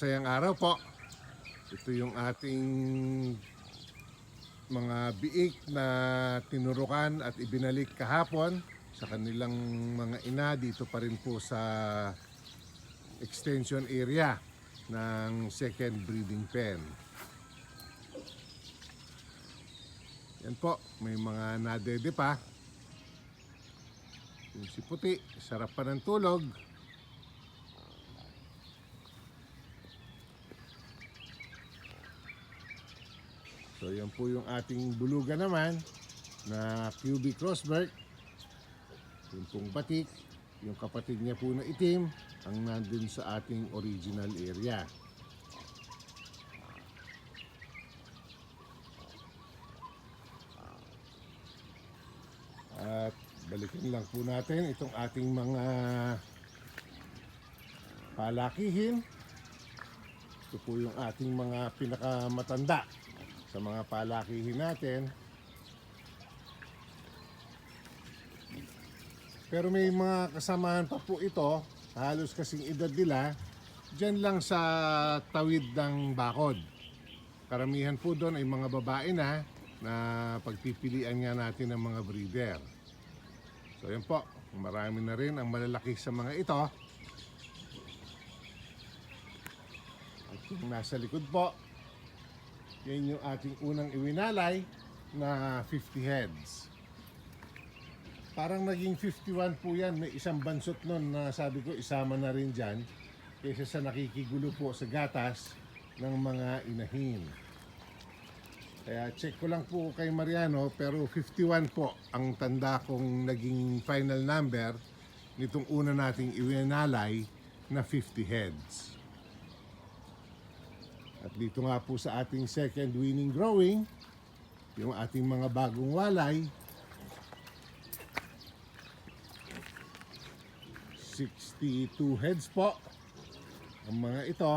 masayang araw po. Ito yung ating mga biik na tinurukan at ibinalik kahapon sa kanilang mga ina dito pa rin po sa extension area ng second breeding pen. Yan po, may mga nadede pa. Yung si puti, sarap pa ng tulog. So yan po yung ating buluga naman na QB Crossberg. Yung pong batik, yung kapatid niya po na itim, ang nandun sa ating original area. At balikan lang po natin itong ating mga palakihin. Ito po yung ating mga pinakamatanda sa mga palakihin natin. Pero may mga kasamahan pa po ito, halos kasing edad nila, dyan lang sa tawid ng bakod. Karamihan po doon ay mga babae na na pagpipilian nga natin ng mga breeder. So yan po, marami na rin ang malalaki sa mga ito. At yung nasa likod po, yan yung ating unang iwinalay na 50 heads. Parang naging 51 po yan. May isang bansot nun na sabi ko isama na rin dyan kaysa sa nakikigulo po sa gatas ng mga inahin. Kaya check ko lang po kay Mariano pero 51 po ang tanda kong naging final number nitong una nating iwinalay na 50 heads. At dito nga po sa ating second winning drawing, yung ating mga bagong walay, 62 heads po ang mga ito.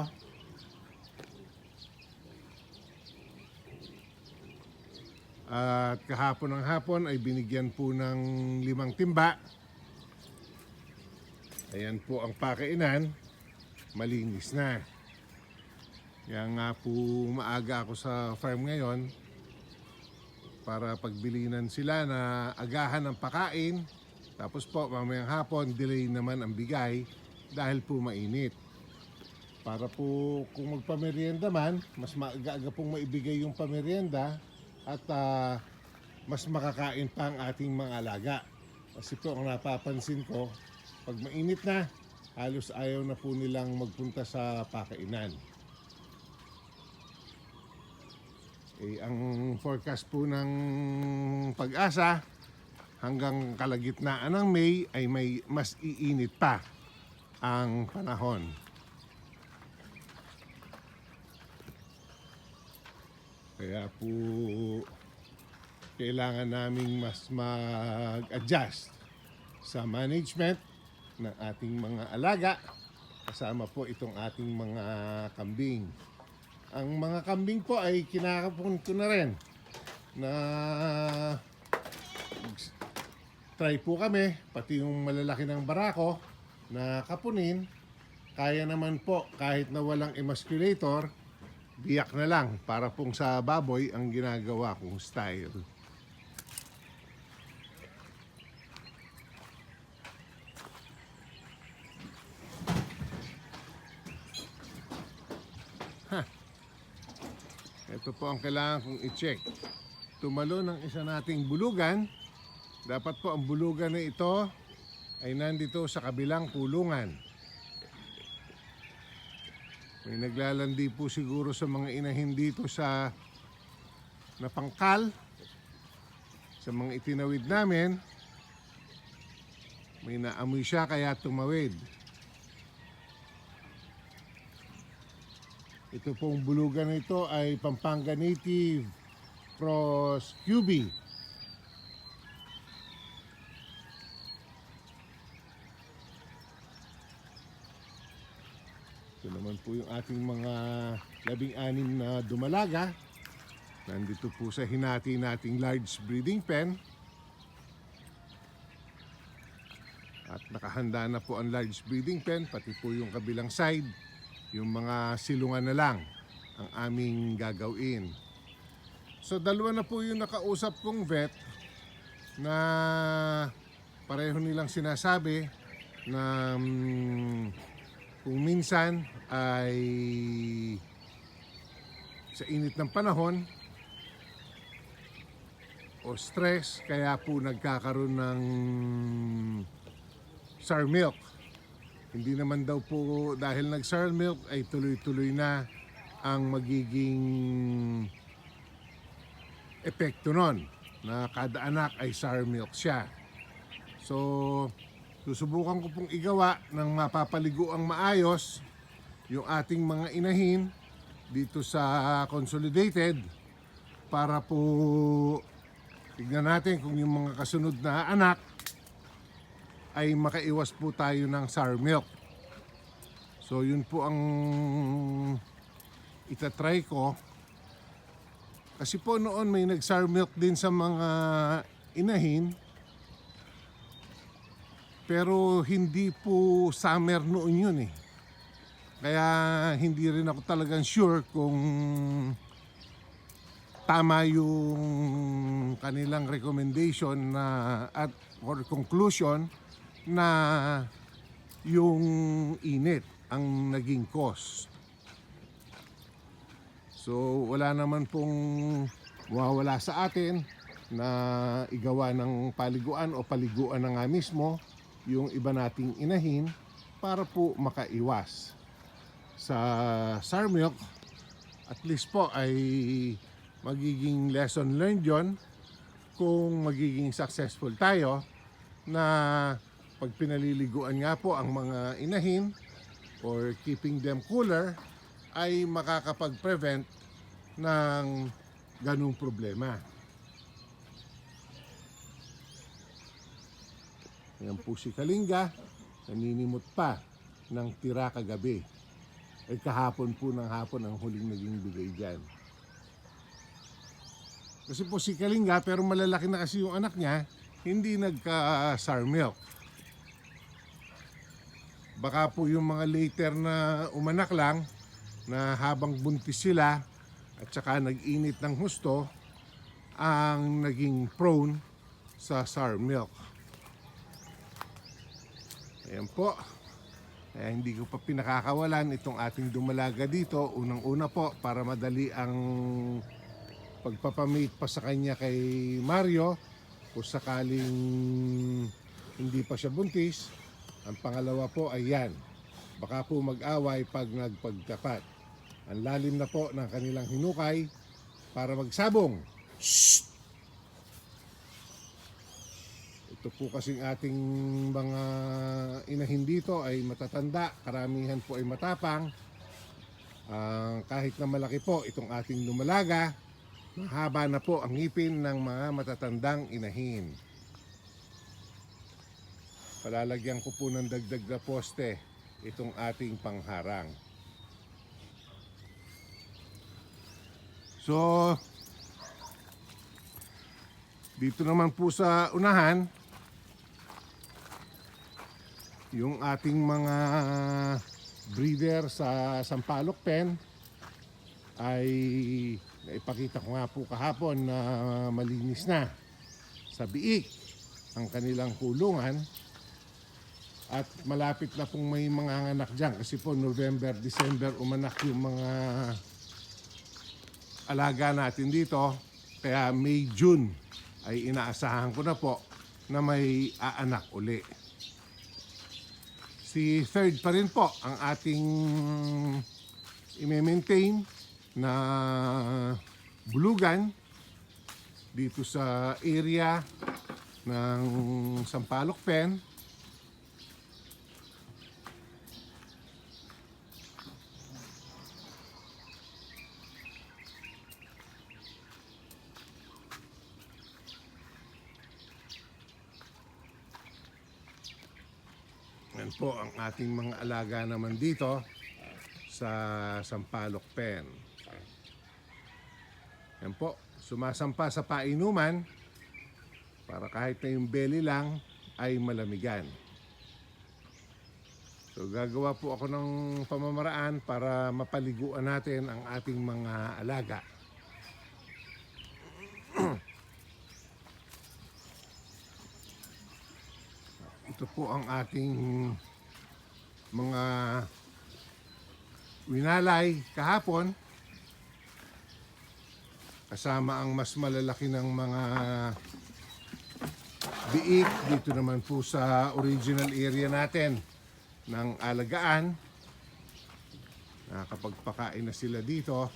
At kahapon ng hapon ay binigyan po ng limang timba. Ayan po ang pakainan. Malinis na. Kaya nga po maaga ako sa farm ngayon para pagbilinan sila na agahan ng pakain. Tapos po mamayang hapon delay naman ang bigay dahil po mainit. Para po kung magpamerienda man, mas maaga-aga pong maibigay yung pamerienda at ah, mas makakain pa ang ating mga alaga. Kasi po ang napapansin ko, pag mainit na, halos ayaw na po nilang magpunta sa pakainan. Eh, ang forecast po ng pag-asa hanggang kalagitnaan ng May ay may mas iinit pa ang panahon. Kaya po kailangan naming mas mag-adjust sa management ng ating mga alaga kasama po itong ating mga kambing. Ang mga kambing po ay kinakapon ko na rin na try po kami, pati yung malalaki ng barako na kapunin, kaya naman po kahit na walang emasculator, biyak na lang para pong sa baboy ang ginagawa kong style. Ito po ang kailangan kong i-check. Tumalo ng isa nating bulugan. Dapat po ang bulugan na ito ay nandito sa kabilang kulungan. May naglalandi po siguro sa mga inahin dito sa napangkal sa mga itinawid namin. May naamoy siya kaya tumawid. Ito pong bulugan na ito ay Pampanga Native Cross QB. Ito naman po yung ating mga labing-anim na dumalaga. Nandito po sa hinati nating large breeding pen. At nakahanda na po ang large breeding pen, pati po yung kabilang side yung mga silungan na lang ang aming gagawin. So dalawa na po yung nakausap kong vet na pareho nilang sinasabi na mm, kung minsan ay sa init ng panahon o stress kaya po nagkakaroon ng sour milk. Hindi naman daw po dahil nag sour milk ay tuloy-tuloy na ang magiging epekto nun na kada anak ay sour milk siya. So, susubukan ko pong igawa ng mapapaligo ang maayos yung ating mga inahin dito sa consolidated para po tignan natin kung yung mga kasunod na anak ay makaiwas po tayo ng sour milk. So yun po ang itatry ko. Kasi po noon may nag-sour milk din sa mga inahin. Pero hindi po summer noon yun eh. Kaya hindi rin ako talagang sure kung tama yung kanilang recommendation na at or conclusion na yung init ang naging cause. So wala naman pong mawawala sa atin na igawa ng paliguan o paliguan na nga mismo yung iba nating inahin para po makaiwas sa sour milk at least po ay magiging lesson learned yon kung magiging successful tayo na pag pinaliliguan nga po ang mga inahin or keeping them cooler ay makakapag-prevent ng ganung problema. Yan po si Kalinga, naninimot pa ng tira kagabi. Ay kahapon po ng hapon ang huling naging bigay dyan. Kasi po si Kalinga, pero malalaki na kasi yung anak niya, hindi nagka-sour milk. Baka po yung mga later na umanak lang, na habang buntis sila, at saka nag-init ng husto, ang naging prone sa sour milk. Ayan po. Kaya hindi ko pa pinakakawalan itong ating dumalaga dito. Unang-una po para madali ang pagpapamate pa sa kanya kay Mario kung sakaling hindi pa siya buntis. Ang pangalawa po ay yan. Baka po mag-away pag nagpagtapat. Ang lalim na po ng kanilang hinukay para magsabong. Ito po kasing ating mga inahin dito ay matatanda, karamihan po ay matapang. Ah, kahit na malaki po itong ating lumalaga, mahaba na po ang ngipin ng mga matatandang inahin. Palalagyan ko po ng dagdag na poste itong ating pangharang. So, dito naman po sa unahan, yung ating mga breeder sa Sampaloc Pen ay naipakita ko nga po kahapon na malinis na sa biik ang kanilang kulungan at malapit na pong may mga anak dyan kasi po November, December umanak yung mga alaga natin dito kaya May, June ay inaasahan ko na po na may aanak uli. Si third pa rin po ang ating i-maintain na bulugan dito sa area ng Sampaloc Pen. Yan po ang ating mga alaga naman dito sa Sampaloc Pen. Yan po, sumasampa sa painuman para kahit na yung belly lang ay malamigan. So gagawa po ako ng pamamaraan para mapaliguan natin ang ating mga alaga. Ito po ang ating mga winalay kahapon. Kasama ang mas malalaki ng mga biik dito naman po sa original area natin ng alagaan. Nakakapagpakain na sila dito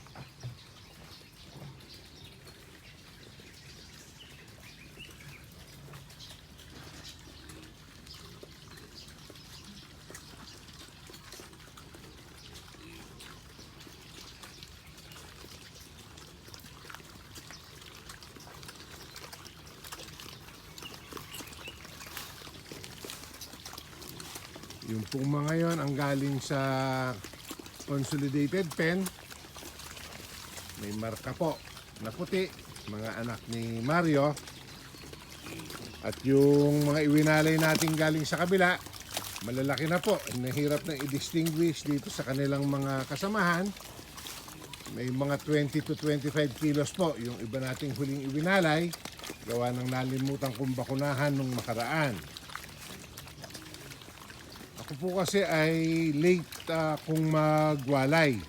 Yung pong mga yon ang galing sa Consolidated Pen. May marka po na puti, mga anak ni Mario. At yung mga iwinalay natin galing sa kabila, malalaki na po. Nahirap na i-distinguish dito sa kanilang mga kasamahan. May mga 20 to 25 kilos po yung iba nating huling iwinalay. Gawa ng nalimutan kong bakunahan nung makaraan. Ako po kasi ay late ah, kung magwalay.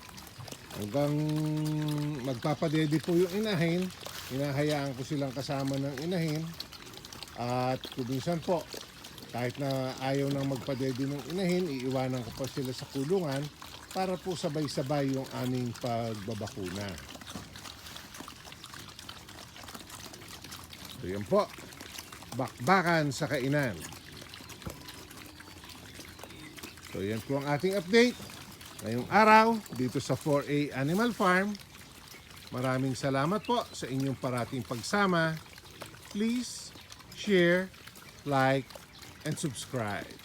Hanggang magpapadede po yung inahin, hinahayaan ko silang kasama ng inahin. At kuminsan po, kahit na ayaw nang magpadede ng inahin, iiwanan ko pa sila sa kulungan para po sabay-sabay yung aming pagbabakuna. So yan po, bakbakan sa kainan. So yan po ang ating update ngayong araw dito sa 4A Animal Farm. Maraming salamat po sa inyong parating pagsama. Please share, like, and subscribe.